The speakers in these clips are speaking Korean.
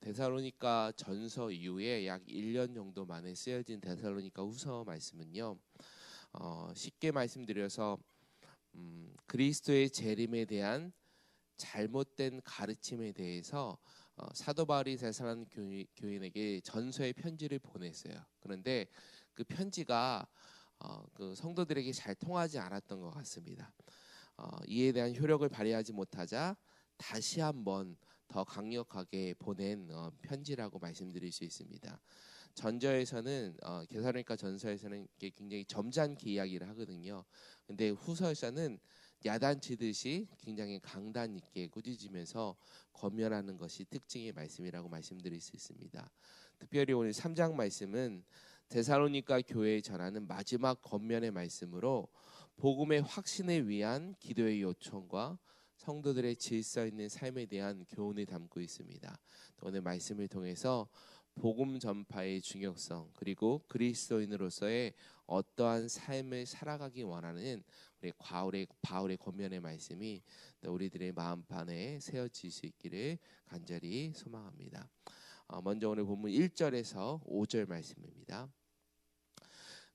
데살로니가 전서 이후에 약 1년 정도 만에 쓰여진 데살로니가 후서 말씀은요. 어, 쉽게 말씀드려서 음, 그리스도의 재림에 대한 잘못된 가르침에 대해서 어, 사도 바울이 데살로니 교인에게 전서의 편지를 보냈어요. 그런데 그 편지가 어, 그 성도들에게 잘 통하지 않았던 것 같습니다. 어, 이에 대한 효력을 발휘하지 못하자 다시 한번 더 강력하게 보낸 어, 편지라고 말씀드릴 수 있습니다. 전저에서는 어, 게사로니까 전서에서는 굉장히 점잖게 이야기를 하거든요. 근데 후서에서는 야단치듯이 굉장히 강단 있게 꾸짖으면서 권면하는 것이 특징의 말씀이라고 말씀드릴 수 있습니다. 특별히 오늘 3장 말씀은 데살로니가 교회에 전하는 마지막 권면의 말씀으로 복음의 확신을 위한 기도의 요청과 성도들의 질서 있는 삶에 대한 교훈을 담고 있습니다. 오늘 말씀을 통해서 복음 전파의 중요성 그리고 그리스도인으로서의 어떠한 삶을 살아가기 원하는 우리 바울의 바울의 권면의 말씀이 우리들의 마음판에 세워질 수 있기를 간절히 소망합니다. 어, 먼저 오늘 본문 1절에서 5절 말씀입니다.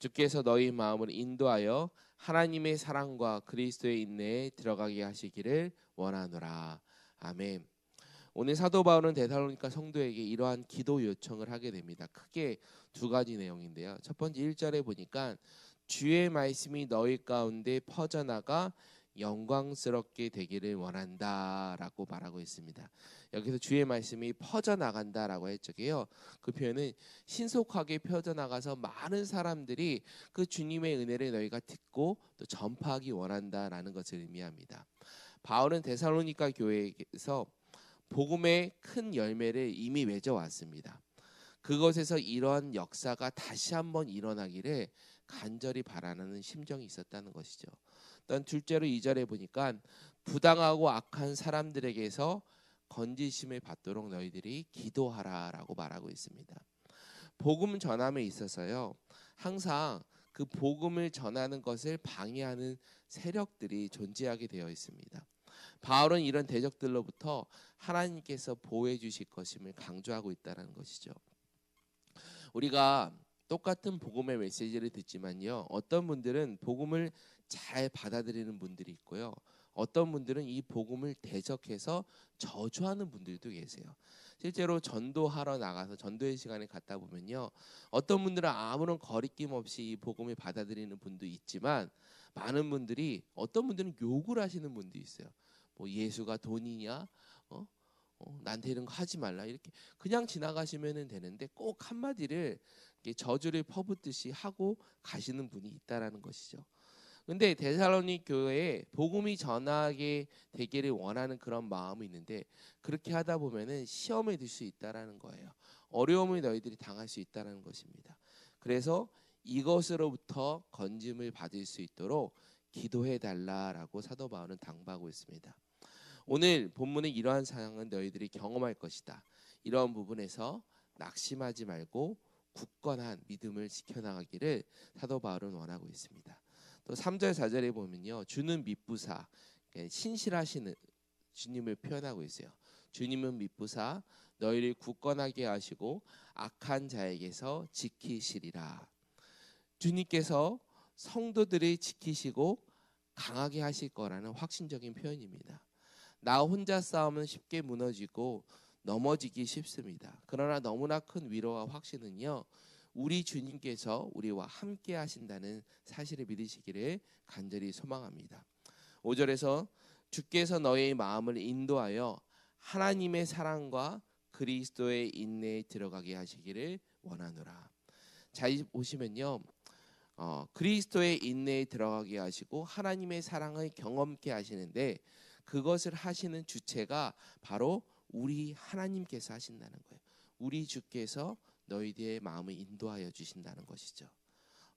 주께서 너희 마음을 인도하여 하나님의 사랑과 그리스도의 인내에 들어가게 하시기를 원하노라 아멘. 오늘 사도 바울은 데살로니가 성도에게 이러한 기도 요청을 하게 됩니다. 크게 두 가지 내용인데요. 첫 번째 1절에 보니까 주의 말씀이 너희 가운데 퍼져나가 영광스럽게 되기를 원한다라고 말하고 있습니다. 여기서 주의 말씀이 퍼져 나간다라고 했죠게요. 그 표현은 신속하게 퍼져 나가서 많은 사람들이 그 주님의 은혜를 너희가 듣고 또 전파하기 원한다라는 것을 의미합니다. 바울은 데살로니가 교회에서 복음의 큰 열매를 이미 맺어 왔습니다. 그것에서 이러한 역사가 다시 한번 일어나기를 간절히 바라는 심정이 있었다는 것이죠. 또 둘째로 이절에 보니까 부당하고 악한 사람들에게서 건지심을 받도록 너희들이 기도하라라고 말하고 있습니다. 복음 전함에 있어서요. 항상 그 복음을 전하는 것을 방해하는 세력들이 존재하게 되어 있습니다. 바울은 이런 대적들로부터 하나님께서 보호해 주실 것임을 강조하고 있다는 것이죠. 우리가 똑같은 복음의 메시지를 듣지만요. 어떤 분들은 복음을 잘 받아들이는 분들이 있고요. 어떤 분들은 이 복음을 대적해서 저주하는 분들도 계세요. 실제로 전도하러 나가서 전도의 시간에 갔다 보면요. 어떤 분들은 아무런 거리낌 없이 이 복음을 받아들이는 분도 있지만 많은 분들이 어떤 분들은 욕을 하시는 분도 있어요. 뭐 예수가 돈이냐? 어? 어, 나한테 이런 거 하지 말라 이렇게 그냥 지나가시면 되는데 꼭 한마디를 저주를 퍼붓듯이 하고 가시는 분이 있다라는 것이죠. 근데 데살로니 교회에 복음이 전하게 되기를 원하는 그런 마음이 있는데 그렇게 하다 보면은 시험에 들 수 있다라는 거예요. 어려움을 너희들이 당할 수 있다라는 것입니다. 그래서 이것으로부터 건짐을 받을 수 있도록 기도해 달라라고 사도 바울은 당부하고 있습니다. 오늘 본문의 이러한 상황은 너희들이 경험할 것이다. 이러한 부분에서 낙심하지 말고 굳건한 믿음을 지켜나가기를 사도 바울은 원하고 있습니다. 또 3절 4절에 보면요. 주는 믿부사 신실하시는 주님을 표현하고 있어요. 주님은 믿부사 너희를 굳건하게 하시고 악한 자에게서 지키시리라. 주님께서 성도들을 지키시고 강하게 하실 거라는 확신적인 표현입니다. 나 혼자 싸우면 쉽게 무너지고 넘어지기 쉽습니다. 그러나 너무나 큰 위로와 확신은요. 우리 주님께서 우리와 함께 하신다는 사실을 믿으시기를 간절히 소망합니다. 5절에서 주께서 너의 마음을 인도하여 하나님의 사랑과 그리스도의 인내에 들어가게 하시기를 원하노라. 자 보시면요. 어, 그리스도의 인내에 들어가게 하시고 하나님의 사랑을 경험케 하시는데 그것을 하시는 주체가 바로 우리 하나님께서 하신다는 거예요. 우리 주께서 너희들의 마음을 인도하여 주신다는 것이죠.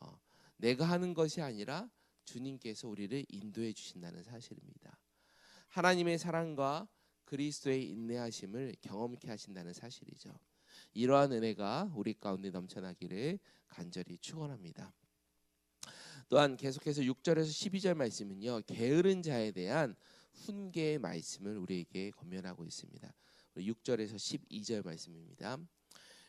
어, 내가 하는 것이 아니라 주님께서 우리를 인도해 주신다는 사실입니다. 하나님의 사랑과 그리스도의 인내하심을 경험케 하신다는 사실이죠. 이러한 은혜가 우리 가운데 넘쳐나기를 간절히 축원합니다. 또한 계속해서 6절에서 12절 말씀은요. 게으른 자에 대한 훈계의 말씀을 우리에게 권면하고 있습니다. 6절에서 12절 말씀입니다.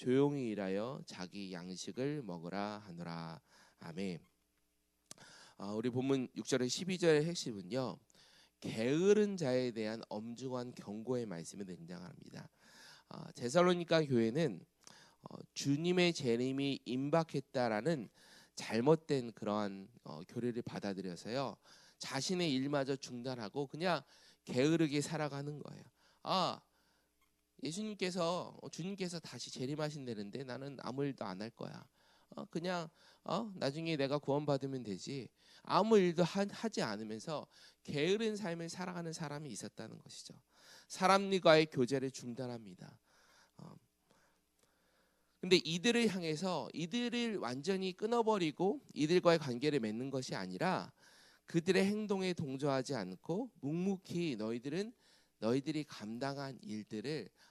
조용히 일하여 자기 양식을 먹으라 하노라 아멘. 아, 우리 본문 6절의 12절의 핵심은요. 게으른 자에 대한 엄중한 경고의 말씀이 등장합니다. 아, 제살로니가 교회는 어, 주님의 재림이 임박했다라는 잘못된 그러한 어, 교리를 받아들여서요 자신의 일마저 중단하고 그냥 게으르게 살아가는 거예요. 아 예수님께서 어, 주님께서 다시 재림하신다는데 나는 아무 일도 안 할 거야. 어, 그냥 어, 나중에 내가 구원받으면 되지. 아무 일도 하, 지 않으면서 게으른 삶을 살아가는 사람이 있었다는 것이죠. 사람과의 교제를 중단합니다. 어. 근데 이들을 향해서 이들을 완전히 끊어버리고 이들과의 관계를 맺는 것이 아니라 그들의 행동에 동조하지 않고 묵묵히 너희들은 너희들이 감당한 일들을 어,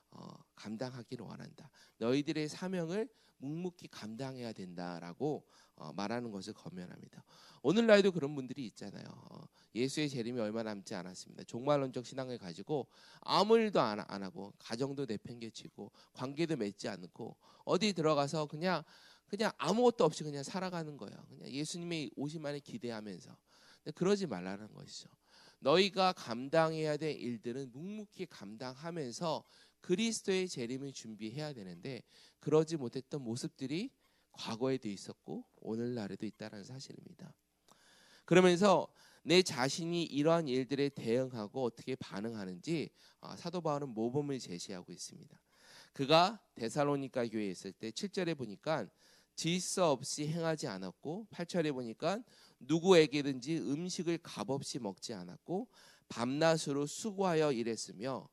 감당하기를 원한다. 너희들의 사명을 묵묵히 감당해야 된다라고 어, 말하는 것을 검면합니다. 오늘날도 그런 분들이 있잖아요. 어, 예수의 재림이 얼마 남지 않았습니다. 종말론적 신앙을 가지고 아무 일도 안, 안 하고 가정도 내팽개치고 관계도 맺지 않고 어디 들어가서 그냥 그냥 아무것도 없이 그냥 살아가는 거예요. 그냥 예수님의 오심만을 기대하면서. 그러지 말라는 것이죠. 너희가 감당해야 될 일들은 묵묵히 감당하면서 그리스도의 재림을 준비해야 되는데 그러지 못했던 모습들이 과거에도 있었고 오늘날에도 있다는 사실입니다. 그러면서 내 자신이 이러한 일들에 대응하고 어떻게 반응하는지 아, 사도 바울은 모범을 제시하고 있습니다. 그가 데살로니가 교회에 있을 때 7절에 보니까 질서 없이 행하지 않았고 8절에 보니까 누구에게든지 음식을 값없이 먹지 않았고 밤낮으로 수고하여 일했으며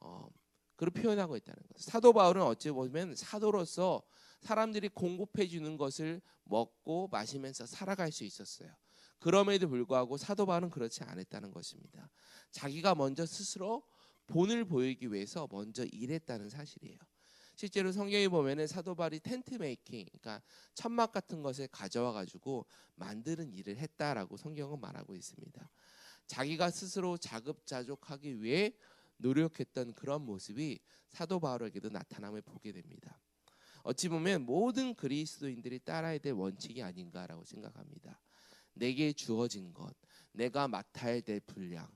어, 그렇게 표현하고 있다는 것. 사도 바울은 어찌 보면 사도로서 사람들이 공급해 주는 것을 먹고 마시면서 살아갈 수 있었어요. 그럼에도 불구하고 사도 바울은 그렇지 않았다는 것입니다. 자기가 먼저 스스로 본을 보이기 위해서 먼저 일했다는 사실이에요. 실제로 성경에 보면은 사도 바울이 텐트 메이킹, 그러니까 천막 같은 것을 가져와 가지고 만드는 일을 했다라고 성경은 말하고 있습니다. 자기가 스스로 자급자족하기 위해 노력했던 그런 모습이 사도 바울에게도 나타남을 보게 됩니다. 어찌 보면 모든 그리스도인들이 따라야 될 원칙이 아닌가라고 생각합니다. 내게 주어진 것, 내가 맡아야 될 분량,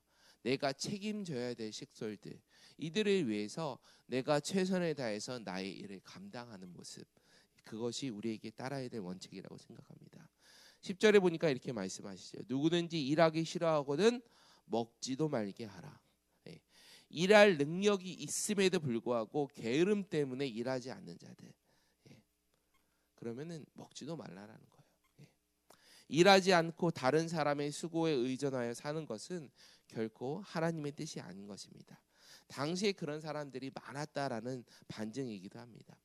내가 책임져야 될 식솔들, 이들을 위해서 내가 최선을 다해서 나의 일을 감당하는 모습, 그것이 우리에게 따라야 될 원칙이라고 생각합니다. 10절에 보니까 이렇게 말씀하시죠. 누구든지 일하기 싫어하거든 먹지도 말게 하라. 일할 능력이 있음에도 불구하고 게으름 때문에 일하지 않는 자들. 예. 그러면은 먹지도 말라라는 거예요. 예. 일하지 않고 다른 사람의 수고에 의존하여 사는 것은 결코 하나님의 뜻이 아닌 것입니다. 당시에 그런 사람들이 많았다라는 반증이기도 합니다.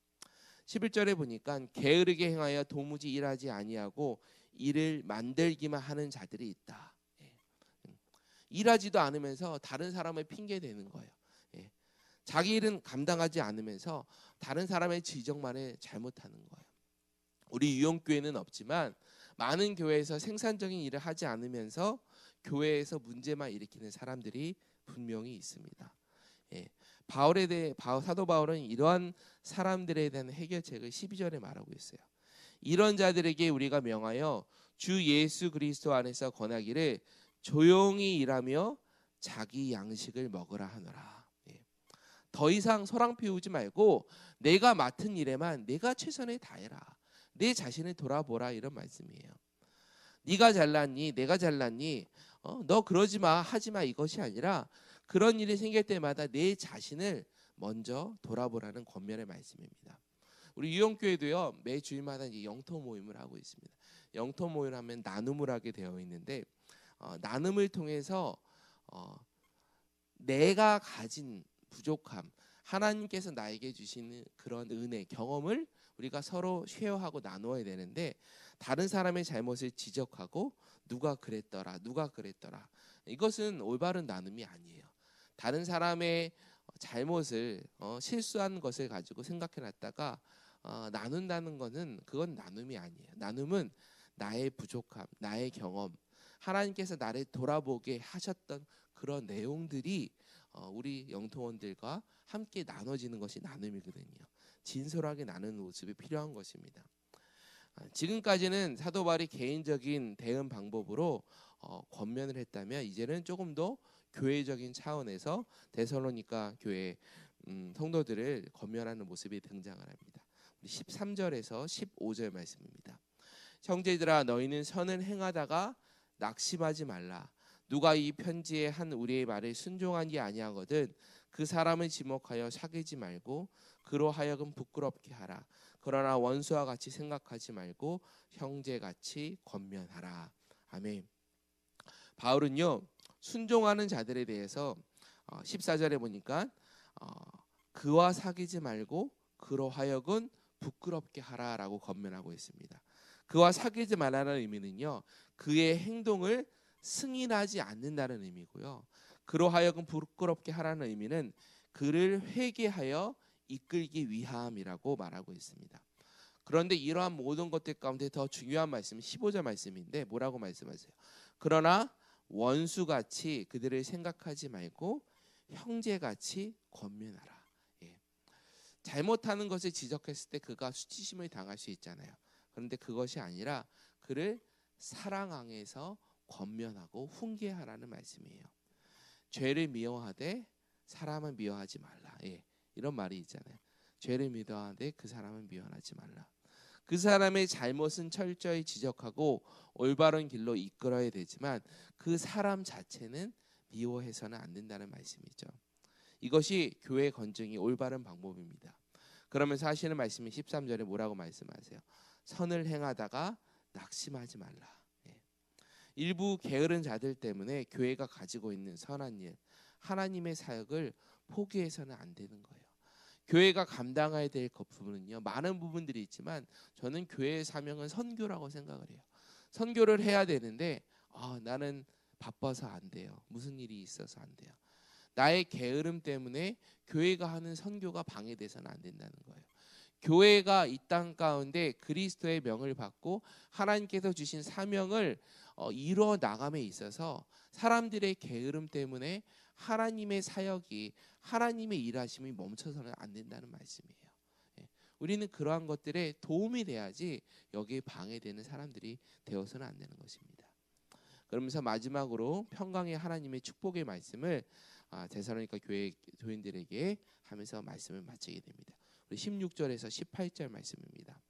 11절에 보니까 게으르게 행하여 도무지 일하지 아니하고 일을 만들기만 하는 자들이 있다. 일하지도 않으면서 다른 사람을 핑계 대는 거예요. 예. 자기 일은 감당하지 않으면서 다른 사람의 지적만에 잘못하는 거예요. 우리 유용교회는 없지만 많은 교회에서 생산적인 일을 하지 않으면서 교회에서 문제만 일으키는 사람들이 분명히 있습니다. 예. 바울에 대해 바울, 사도 바울은 이러한 사람들에 대한 해결책을 12절에 말하고 있어요. 이런 자들에게 우리가 명하여 주 예수 그리스도 안에서 권하기를 조용히 일하며 자기 양식을 먹으라 하노라. 예. 더 이상 소랑 피우지 말고 내가 맡은 일에만 내가 최선을 다해라. 내 자신을 돌아보라 이런 말씀이에요. 네가 잘났니? 내가 잘났니? 어, 너 그러지 마, 하지 마 이것이 아니라 그런 일이 생길 때마다 내 자신을 먼저 돌아보라는 권면의 말씀입니다. 우리 유영교회도요 매 주일마다 영토 모임을 하고 있습니다. 영토 모임을 하면 나눔을 하게 되어 있는데 어, 나눔을 통해서 어, 내가 가진 부족함, 하나님께서 나에게 주시는 그런 은혜, 경험을 우리가 서로 쉐어하고 나누어야 되는데 다른 사람의 잘못을 지적하고 누가 그랬더라, 누가 그랬더라. 이것은 올바른 나눔이 아니에요. 다른 사람의 잘못을 어, 실수한 것을 가지고 생각해 놨다가 어, 나눈다는 것은 그건 나눔이 아니에요. 나눔은 나의 부족함, 나의 경험, 하나님께서 나를 돌아보게 하셨던 그런 내용들이 어, 우리 영통원들과 함께 나눠지는 것이 나눔이거든요. 진솔하게 나누는 모습이 필요한 것입니다. 아, 지금까지는 사도 바울이 개인적인 대응 방법으로 어, 권면을 했다면 이제는 조금 더 교회적인 차원에서 데살로니가 교회 음, 성도들을 권면하는 모습이 등장을 합니다. 13절에서 15절 말씀입니다. 형제들아 너희는 선을 행하다가 낙심하지 말라. 누가 이 편지에 한 우리의 말을 순종한 게 아니하거든 그 사람을 지목하여 사귀지 말고 그로 하여금 부끄럽게 하라. 그러나 원수와 같이 생각하지 말고 형제같이 권면하라. 아멘. 바울은요 순종하는 자들에 대해서 14절에 어, 보니까 어, 그와 사귀지 말고 그로 하여금 부끄럽게 하라라고 권면하고 있습니다. 그와 사귀지 말라는 의미는요 그의 행동을 승인하지 않는다는 의미고요. 그로 하여금 부끄럽게 하라는 의미는 그를 회개하여 이끌기 위함이라고 말하고 있습니다. 그런데 이러한 모든 것들 가운데 더 중요한 말씀은 15절 말씀인데 뭐라고 말씀하세요? 그러나 원수같이 그들을 생각하지 말고 형제같이 권면하라. 예. 잘못하는 것을 지적했을 때 그가 수치심을 당할 수 있잖아요. 그런데 그것이 아니라 그를 사랑 안에서 권면하고 훈계하라는 말씀이에요. 죄를 미워하되 사람을 미워하지 말라. 예. 이런 말이 있잖아요. 죄를 미워하되 그 사람을 미워하지 말라. 그 사람의 잘못은 철저히 지적하고 올바른 길로 이끌어야 되지만 그 사람 자체는 미워해서는 안 된다는 말씀이죠. 이것이 교회 건증이 올바른 방법입니다. 그러면서 하시는 말씀이 13절에 뭐라고 말씀하세요? 선을 행하다가 낙심하지 말라. 예. 일부 게으른 자들 때문에 교회가 가지고 있는 선한 일, 하나님의 사역을 포기해서는 안 되는 거예요. 교회가 감당해야 될 부분은요 많은 부분들이 있지만 저는 교회의 사명은 선교라고 생각을 해요. 선교를 해야 되는데 아, 나는 바빠서 안 돼요. 무슨 일이 있어서 안 돼요. 나의 게으름 때문에 교회가 하는 선교가 방해돼서는 안 된다는 거예요. 교회가 이 땅 가운데 그리스도의 명을 받고 하나님께서 주신 사명을 어, 이루어 나감에 있어서 사람들의 게으름 때문에 하나님의 사역이 하나님의 일하심이 멈춰서는 안 된다는 말씀이에요. 예. 우리는 그러한 것들에 도움이 돼야지 여기에 방해되는 사람들이 되어서는 안 되는 것입니다. 그러면서 마지막으로 평강의 하나님의 축복의 말씀을 아, 데살로니가 교회 교인들에게 하면서 말씀을 마치게 됩니다. 우리 16절에서 18절 말씀입니다.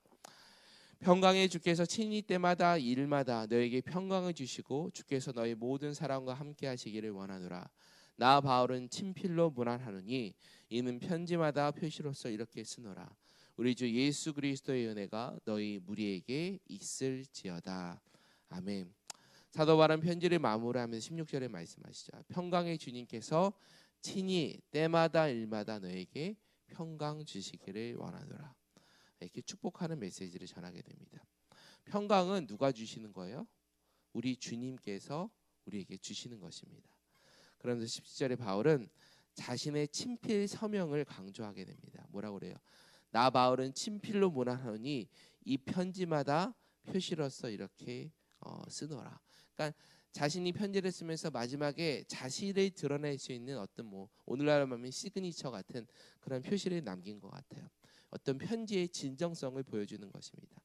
평강의 주께서 친히 때마다 일마다 너에게 평강을 주시고 주께서 너의 모든 사랑과 함께 하시기를 원하노라. 나 바울은 친필로 문안하느니 이는 편지마다 표시로서 이렇게 쓰노라. 우리 주 예수 그리스도의 은혜가 너희 무리에게 있을지어다. 아멘. 사도 바울은 편지를 마무리하면서 16절에 말씀하시죠. 평강의 주님께서 친히 때마다 일마다 너에게 평강 주시기를 원하노라. 이렇게 축복하는 메시지를 전하게 됩니다. 평강은 누가 주시는 거예요? 우리 주님께서 우리에게 주시는 것입니다. 그러면서 17절에 바울은 자신의 친필 서명을 강조하게 됩니다. 뭐라고 그래요? 나 바울은 친필로 문안하니 이 편지마다 표시로서 이렇게 어, 쓰노라. 그러니까 자신이 편지를 쓰면서 마지막에 자신을 드러낼 수 있는 어떤 뭐 오늘날 말하면 시그니처 같은 그런 표시를 남긴 것 같아요. 어떤 편지의 진정성을 보여주는 것입니다.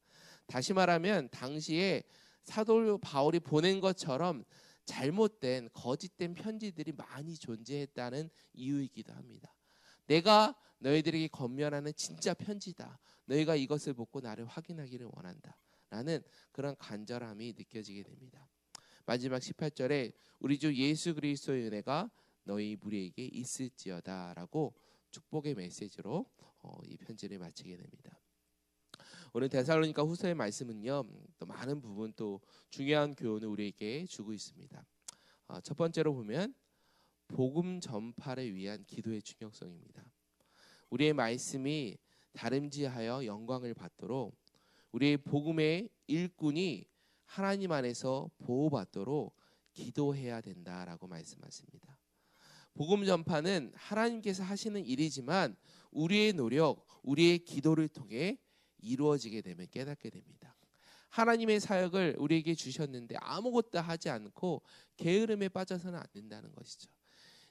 다시 말하면 당시에 사도 바울이 보낸 것처럼 잘못된 거짓된 편지들이 많이 존재했다는 이유이기도 합니다. 내가 너희들에게 건면하는 진짜 편지다. 너희가 이것을 보고 나를 확인하기를 원한다. 라는 그런 간절함이 느껴지게 됩니다. 마지막 18절에 우리 주 예수 그리스도의 은혜가 너희 무리에게 있을지어다라고 축복의 메시지로 어, 이 편지를 마치게 됩니다. 오늘 데살로니가 후서의 말씀은요 또 많은 부분 또 중요한 교훈을 우리에게 주고 있습니다. 어, 첫 번째로 보면 복음 전파를 위한 기도의 중요성입니다. 우리의 말씀이 다름질하여 영광을 받도록 우리의 복음의 일꾼이 하나님 안에서 보호받도록 기도해야 된다라고 말씀하십니다. 복음 전파는 하나님께서 하시는 일이지만 우리의 노력, 우리의 기도를 통해 이루어지게 되면 깨닫게 됩니다. 하나님의 사역을 우리에게 주셨는데 아무것도 하지 않고 게으름에 빠져서는 안 된다는 것이죠.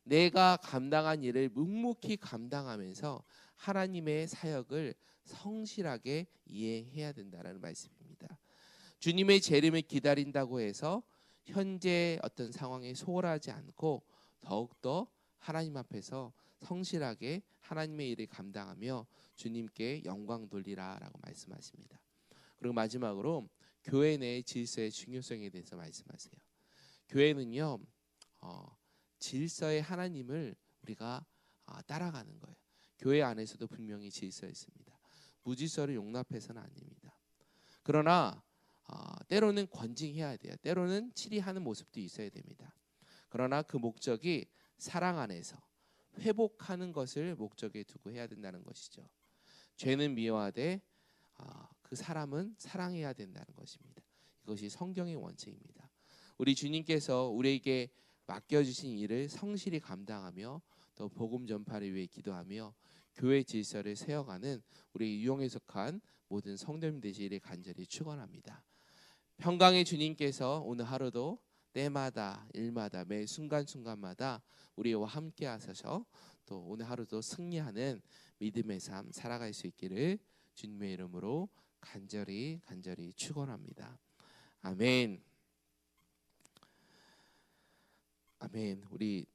내가 감당한 일을 묵묵히 감당하면서 하나님의 사역을 성실하게 이해해야 된다는 말씀입니다. 주님의 재림을 기다린다고 해서 현재 어떤 상황에 소홀하지 않고 더욱더 하나님 앞에서 성실하게 하나님의 일을 감당하며 주님께 영광 돌리라라고 말씀하십니다. 그리고 마지막으로 교회 내 질서의 중요성에 대해서 말씀하세요. 교회는요 어, 질서의 하나님을 우리가 어, 따라가는 거예요. 교회 안에서도 분명히 질서 있습니다. 무질서를 용납해서는 안 됩니다. 그러나 어, 때로는 권징해야 돼요. 때로는 치리하는 모습도 있어야 됩니다. 그러나 그 목적이 사랑 안에서 회복하는 것을 목적에 두고 해야 된다는 것이죠. 죄는 미워하되 어, 그 사람은 사랑해야 된다는 것입니다. 이것이 성경의 원칙입니다. 우리 주님께서 우리에게 맡겨주신 일을 성실히 감당하며 또 복음 전파를 위해 기도하며 교회 질서를 세워가는 우리 유용에 속한 모든 성도님 되시기를 간절히 축원합니다. 평강의 주님께서 오늘 하루도 때마다 일마다 매 순간순간마다 우리와 함께 하셔서 또 오늘 하루도 승리하는 믿음의 삶 살아갈 수 있기를 주님의 이름으로 간절히 간절히 축원합니다. 아멘. 아멘. 우리